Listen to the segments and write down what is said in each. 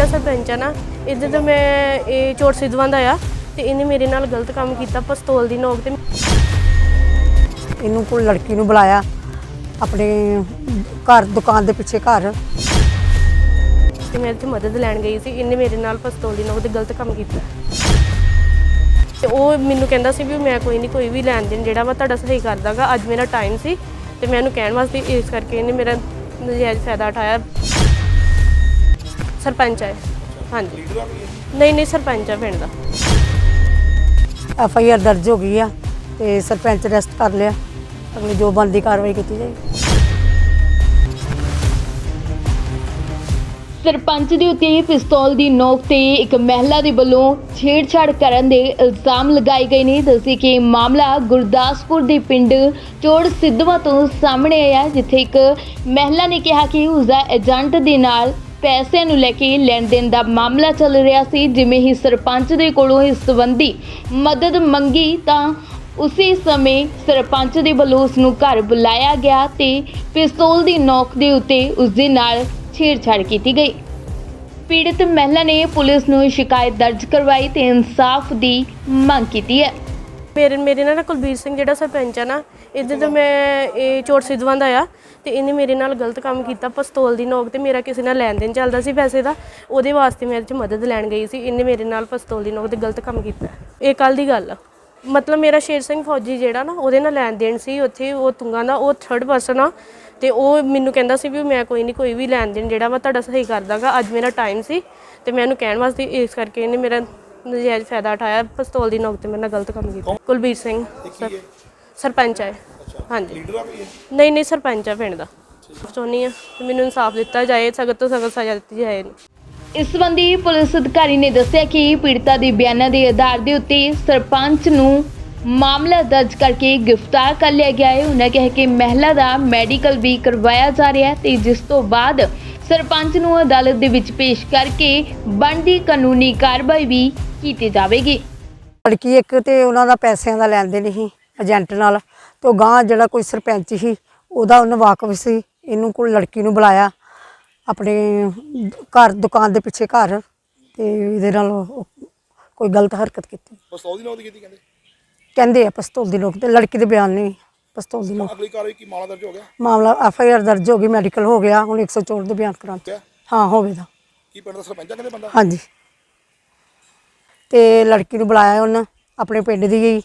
ਜਿਹੜਾ ਸਰਪੰਚ ਆ ਨਾ ਇਹਦੇ ਤੋਂ ਮੈਂ ਇਹ ਚੋਰ ਸਿੱਧਵਾਂ ਦਾ ਆ ਤੇ ਇਹਨੇ ਮੇਰੇ ਨਾਲ ਗਲਤ ਕੰਮ ਕੀਤਾ ਪਿਸਤੌਲ ਦੀ ਨੋਕ ਤੇ। ਇਹਨੂੰ ਕੋਈ ਲੜਕੀ ਨੂੰ ਬੁਲਾਇਆ ਆਪਣੇ ਘਰ ਦੁਕਾਨ ਦੇ ਪਿੱਛੇ ਘਰ। ਤੇ ਮੈਂ ਇੱਥੇ ਮਦਦ ਲੈਣ ਗਈ ਸੀ ਇਹਨੇ ਮੇਰੇ ਨਾਲ ਪਿਸਤੌਲ ਦੀ ਨੋਕ ਤੇ ਗਲਤ ਕੰਮ ਕੀਤਾ। ਤੇ ਉਹ ਮੈਨੂੰ ਕਹਿੰਦਾ ਸੀ ਵੀ ਮੈਂ ਕੋਈ ਨਹੀਂ ਕੋਈ ਵੀ ਲੈਣ ਦੇਣ ਜਿਹੜਾ ਵਾ ਤੁਹਾਡਾ ਸਹੀ ਕਰ ਦਾਂਗਾ ਅੱਜ ਮੇਰਾ ਟਾਈਮ ਸੀ ਤੇ ਮੈਂ ਉਹਨੂੰ ਕਹਿਣ ਵਾਸਤੇ ਇਸ ਕਰਕੇ ਇਹਨੇ ਮੇਰਾ ਨਜਾਇਜ਼ ਫਾਇਦਾ ਉਠਾਇਆ। ਸਰਪੰਚ ਹੈ। ਹਾਂਜੀ। ਨਹੀਂ ਨਹੀਂ ਸਰਪੰਚ ਹੈ ਪਿੰਡ ਦਾ। ਐਫ ਆਈ ਆਰ ਦਰਜ ਹੋ ਗਈ ਆ ਤੇ ਸਰਪੰਚ ਅਰੈਸਟ ਕਰ ਲਿਆ। ਅਗਲੀ ਜੋ ਬਣਦੀ ਕਾਰਵਾਈ ਕੀਤੀ ਜਾਏਗੀ। ਸਰਪੰਚ ਦੇ ਉੱਤੇ ਪਿਸਤੌਲ ਦੀ ਨੋਕ ਤੇ ਇੱਕ ਮਹਿਲਾ ਦੇ ਵੱਲੋਂ ਛੇੜਛਾੜ ਕਰਨ ਦੇ ਇਲਜ਼ਾਮ ਲਗਾਏ ਗਏ ਨੇ। ਦੱਸੀ ਕਿ ਮਾਮਲਾ ਗੁਰਦਾਸਪੁਰ ਦੇ ਪਿੰਡ ਚੋੜ ਸਿੱਧਵਾ ਤੋਂ ਸਾਹਮਣੇ ਆਇਆ ਜਿੱਥੇ ਇੱਕ ਮਹਿਲਾ ਨੇ ਕਿਹਾ ਕਿ ਉਸਦਾ ਏਜੰਟ ਦੇ ਨਾਲ ਪੈਸਿਆਂ ਨੂੰ ਲੈ ਕੇ ਲੈਣ ਦੇਣ ਦਾ ਮਾਮਲਾ ਚੱਲ ਰਿਹਾ ਸੀ। ਜਿਵੇਂ ਹੀ ਸਰਪੰਚ ਦੇ ਕੋਲੋਂ ਇਸ ਸੰਬੰਧੀ ਮਦਦ ਮੰਗੀ ਤਾਂ ਉਸੇ ਸਮੇਂ ਸਰਪੰਚ ਦੇ ਵੱਲੋਂ ਉਸ ਨੂੰ ਘਰ ਬੁਲਾਇਆ ਗਿਆ ਤੇ ਪਿਸਤੌਲ ਦੀ ਨੋਕ ਦੇ ਉੱਤੇ ਉਸ ਦੇ ਨਾਲ ਛੇੜਛਾੜ ਕੀਤੀ ਗਈ। ਪੀੜਤ ਮਹਿਲਾ ਨੇ ਪੁਲਿਸ ਨੂੰ ਸ਼ਿਕਾਇਤ ਦਰਜ ਕਰਵਾਈ ਤੇ ਇਨਸਾਫ ਦੀ ਮੰਗ ਕੀਤੀ ਹੈ। ਮੇਰੇ ਮੇਰੇ ਨਾਲ ਨਾ ਕੁਲਬੀਰ ਸਿੰਘ ਜਿਹੜਾ ਸਰਪੰਚ ਆ ਨਾ, ਇਹਦੇ ਤੋਂ ਮੈਂ ਇਹ ਚੋਟ ਸਿੱਧਵਾਂ ਦਾ ਆ ਤੇ ਇਹਨੇ ਮੇਰੇ ਨਾਲ ਗਲਤ ਕੰਮ ਕੀਤਾ, ਪਿਸਤੌਲ ਦੀ ਨੋਕ ਤੇ ਮੇਰਾ ਕਿਸੇ ਨਾਲ ਲੈਣ ਦੇਣ ਚੱਲਦਾ ਸੀ ਪੈਸੇ ਦਾ, ਉਹਦੇ ਵਾਸਤੇ ਮੈਂ ਇਹਦੇ 'ਚ ਮਦਦ ਲੈਣ ਗਈ ਸੀ, ਇਹਨੇ ਮੇਰੇ ਨਾਲ ਪਿਸਤੌਲ ਦੀ ਨੋਕ ਤੇ ਗਲਤ ਕੰਮ ਕੀਤਾ। ਇਹ ਕੱਲ ਦੀ ਗੱਲ ਆ। ਮਤਲਬ ਮੇਰਾ ਸ਼ੇਰ ਸਿੰਘ ਫੌਜੀ ਜਿਹੜਾ ਨਾ, ਉਹਦੇ ਨਾਲ ਲੈਣ ਦੇਣ ਸੀ, ਉੱਥੇ ਉਹ ਤੁੰਗਾ ਦਾ, ਉਹ ਥਰਡ ਪਰਸਨ ਆ ਤੇ ਉਹ ਮੈਨੂੰ ਕਹਿੰਦਾ ਸੀ ਵੀ ਮੈਂ ਕੋਈ ਨਹੀਂ ਕੋਈ ਵੀ ਲੈਣ ਦੇਣ ਜਿਹੜਾ ਵਾ ਤੁਹਾਡਾ ਸਹੀ ਕਰ ਦਾਂਗਾ ਅੱਜ ਮੇਰਾ ਟਾਈਮ ਸੀ ਤੇ ਮੈਂ ਉਹਨੂੰ ਕਹਿਣ ਵਾਸਤੇ ਇਸ ਕਰਕੇ ਇਹਨੇ ਮੇਰਾ ਨਜਾਇਜ਼ ਫਾਇਦਾ ਉਠਾਇਆ। ਪਿਸਤੌਲ ਦੀ ਨੋਕ ਤੇ ਮੇਰੇ ਨਾਲ ਗਲਤ ਕੰਮ ਕੀਤਾ। ਕੁਲਬੀਰ ਸਿੰਘ ਸਰ- ਸਰਪੰਚ ਹੈ। ਹਾਂਜੀ। ਨਹੀਂ ਨਹੀਂ ਸਰਪੰਚ ਹੈ ਪਿੰਡ ਦਾ। ਚਾਹੁੰਦੀ ਆ ਮੈਨੂੰ ਇਨਸਾਫ ਦਿੱਤਾ ਜਾਏ ਸਖਤ ਤੋਂ ਸਖਤ ਸਜ਼ਾ ਦਿੱਤੀ ਜਾਏ। ਇਹਨੂੰ ਇਸ ਸੰਬੰਧੀ ਪੁਲਿਸ ਅਧਿਕਾਰੀ ਨੇ ਦੱਸਿਆ ਕਿ ਪੀੜਤਾ ਦੇ ਬਿਆਨਾਂ ਦੇ ਆਧਾਰ ਦੇ ਉੱਤੇ ਸਰਪੰਚ ਨੂੰ ਮਾਮਲਾ ਦਰਜ ਕਰਕੇ ਗ੍ਰਿਫਤਾਰ ਕਰ ਲਿਆ ਗਿਆ ਹੈ। ਉਹਨਾਂ ਕਿਹਾ ਕਿ ਮਹਿਲਾ ਦਾ ਮੈਡੀਕਲ ਵੀ ਕਰਵਾਇਆ ਜਾ ਰਿਹਾ ਹੈ ਤੇ ਜਿਸ ਤੋਂ ਬਾਅਦ ਸਰਪੰਚ ਨੂੰ ਅਦਾਲਤ ਦੇ ਵਿੱਚ ਪੇਸ਼ ਕਰਕੇ ਬਣਦੀ ਕਾਨੂੰਨੀ ਕਾਰਵਾਈ ਵੀ ਕੀਤੀ ਜਾਵੇਗੀ। ਲੜਕੀ ਇੱਕ ਤੇ ਉਹਨਾਂ ਦਾ ਪੈਸਿਆਂ ਦਾ ਲੈਣ ਦੇਣ ਸੀ ਏਜੰਟ ਨਾਲ ਤੇ ਗਾਂ ਜਿਹੜਾ ਕੋਈ ਸਰਪੰਚ ਸੀ ਉਹਦਾ ਉਹਨੂੰ ਵਾਕਫ ਸੀ ਇਹਨੂੰ ਕੋਈ ਲੜਕੀ ਨੂੰ ਬੁਲਾਇਆ ਆਪਣੇ ਘਰ ਦੁਕਾਨ ਦੇ ਪਿੱਛੇ ਘਰ ਤੇ ਇਹਦੇ ਨਾਲ ਉਹ ਕੋਈ ਗਲਤ ਹਰਕਤ ਕੀਤੀ। ਪਿਸਤੌਲ ਦੀ ਨੋਕ ਦੀ ਕੀਤੀ ਕਹਿੰਦੇ? ਕਹਿੰਦੇ ਆ ਪਿਸਤੌਲ ਦੀ ਲੋਕ ਤੇ ਲੜਕੀ ਦੇ ਬਿਆਨ ਨਹੀਂ ਪਿਸਤੌਲ ਦੀ ਲੋਕ ਅਗਲੀ ਕਾਰਵਾਈ ਕੀ ਮਾਮਲਾ ਦਰਜ ਹੋ ਗਿਆ? ਮਾਮਲਾ ਐਫ ਆਈ ਆਰ ਦਰਜ ਹੋ ਗਈ ਮੈਡੀਕਲ ਹੋ ਗਿਆ ਹੁਣ 104 ਦੇ ਬਿਆਨ ਕਰਾਂ ਕਿਆ ਹਾਂ। ਹੋਵੇਗਾ ਕੀ ਪਿੰਡ ਦਾ ਸਰਪੰਚ ਆ ਕਹਿੰਦੇ ਬੰਦਾ? ਹਾਂਜੀ। ਤੇ ਲੜਕੀ ਨੂੰ ਬੁਲਾਇਆ ਉਹਨਾਂ ਆਪਣੇ ਪਿੰਡ ਦੀ ਗਈ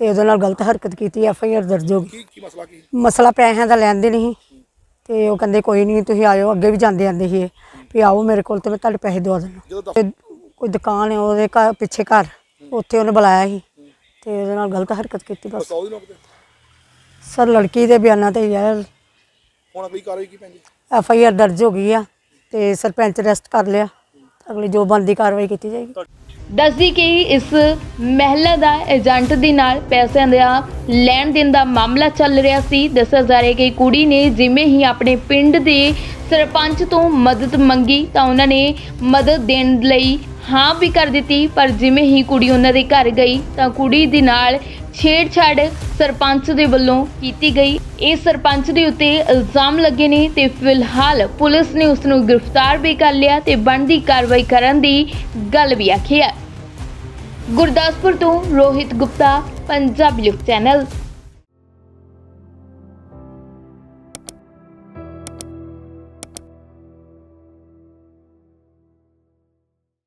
ਤੇ ਉਹਦੇ ਨਾਲ ਗਲਤ ਹਰਕਤ ਕੀਤੀ ਐਫ ਆਈ ਆਰ ਦਰਜ ਹੋ ਗਈ। ਕੀ ਕੀ ਮਸਲਾ ਕੀ? ਮਸਲਾ ਪੈਸਿਆਂ ਦਾ ਲੈਂਦੇ ਨਹੀਂ ਤੇ ਉਹ ਕਹਿੰਦੇ ਕੋਈ ਨਹੀਂ ਤੁਸੀਂ ਆਇਓ ਅੱਗੇ ਵੀ ਜਾਂਦੇ ਜਾਂਦੇ ਸੀ ਇਹ, ਵੀ ਆਓ ਮੇਰੇ ਕੋਲ ਤੇ ਮੈਂ ਤੁਹਾਡੇ ਪੈਸੇ ਦਵਾ ਦੇਣਾ ਜਦੋਂ ਤੇ ਕੋਈ ਦੁਕਾਨ ਹੈ ਉਹਦੇ ਘਰ ਪਿੱਛੇ ਘਰ ਉੱਥੇ ਉਹਨੇ ਬੁਲਾਇਆ ਸੀ। ਤੇ ਉਹਦੇ ਨਾਲ ਗਲਤ ਹਰਕਤ ਕੀਤੀ ਬਸ। ਪਿਸਤੌਲ ਦੀ ਨੋਕ ਤੇ। ਸਰ ਲੜਕੀ ਦੇ ਬਿਆਨਾਂ ਤੇ ਯਾਰ ਹੁਣ ਅਗਲੀ ਕਾਰਵਾਈ ਕੀ ਪੈਂਦੀ? ਐਫ ਆਈ ਆਰ ਦਰਜ ਹੋ ਗਈ ਆ ਤੇ ਸਰਪੰਚ ਅਰੈਸਟ ਕਰ ਲਿਆ। ਅਗਲੀ ਜੋ ਬਣਦੀ ਕਾਰਵਾਈ ਕੀਤੀ ਜਾਏਗੀ। ਦੱਸਦੀ ਕਿ ਇਸ ਮਹਿਲਾ ਦਾ ਏਜੰਟ ਦੇ ਨਾਲ ਪੈਸਿਆਂ ਦਾ ਲੈਣ ਦੇਣ ਦਾ ਮਾਮਲਾ ਚੱਲ ਰਿਹਾ ਸੀ। ਦੱਸਿਆ ਜਾ ਰਿਹਾ ਕਿ ਕੁੜੀ ਨੇ ਜਿਵੇਂ ਹੀ ਆਪਣੇ ਪਿੰਡ ਦੇ ਸਰਪੰਚ ਤੋਂ ਮਦਦ ਮੰਗੀ ਤਾਂ ਉਹਨਾਂ ਨੇ ਮਦਦ ਦੇਣ ਲਈ ਹਾਂ ਵੀ ਕਰ ਦਿੱਤੀ ਪਰ ਜਿਵੇਂ ਹੀ ਕੁੜੀ ਉਹਨਾਂ ਦੇ ਘਰ ਗਈ ਤਾਂ ਕੁੜੀ ਦੇ ਨਾਲ ਛੇੜਛਾੜ ਸਰਪੰਚ ਦੇ ਵੱਲੋਂ ਕੀਤੀ ਗਈ। ਇਹ ਸਰਪੰਚ ਦੇ ਉੱਤੇ ਇਲਜ਼ਾਮ ਲੱਗੇ ਨੇ ਤੇ ਫਿਲਹਾਲ ਪੁਲਿਸ ਨੇ ਉਸ ਨੂੰ ਗ੍ਰਿਫਤਾਰ ਵੀ ਕਰ ਲਿਆ ਤੇ ਬਣਦੀ ਕਾਰਵਾਈ ਕਰਨ ਦੀ ਗੱਲ ਵੀ ਆਖੀ ਹੈ। ਗੁਰਦਾਸਪੁਰ ਤੋਂ ਰੋਹਿਤ ਗੁਪਤਾ, ਪੰਜਾਬੀ ਲੋਕ ਚੈਨਲ।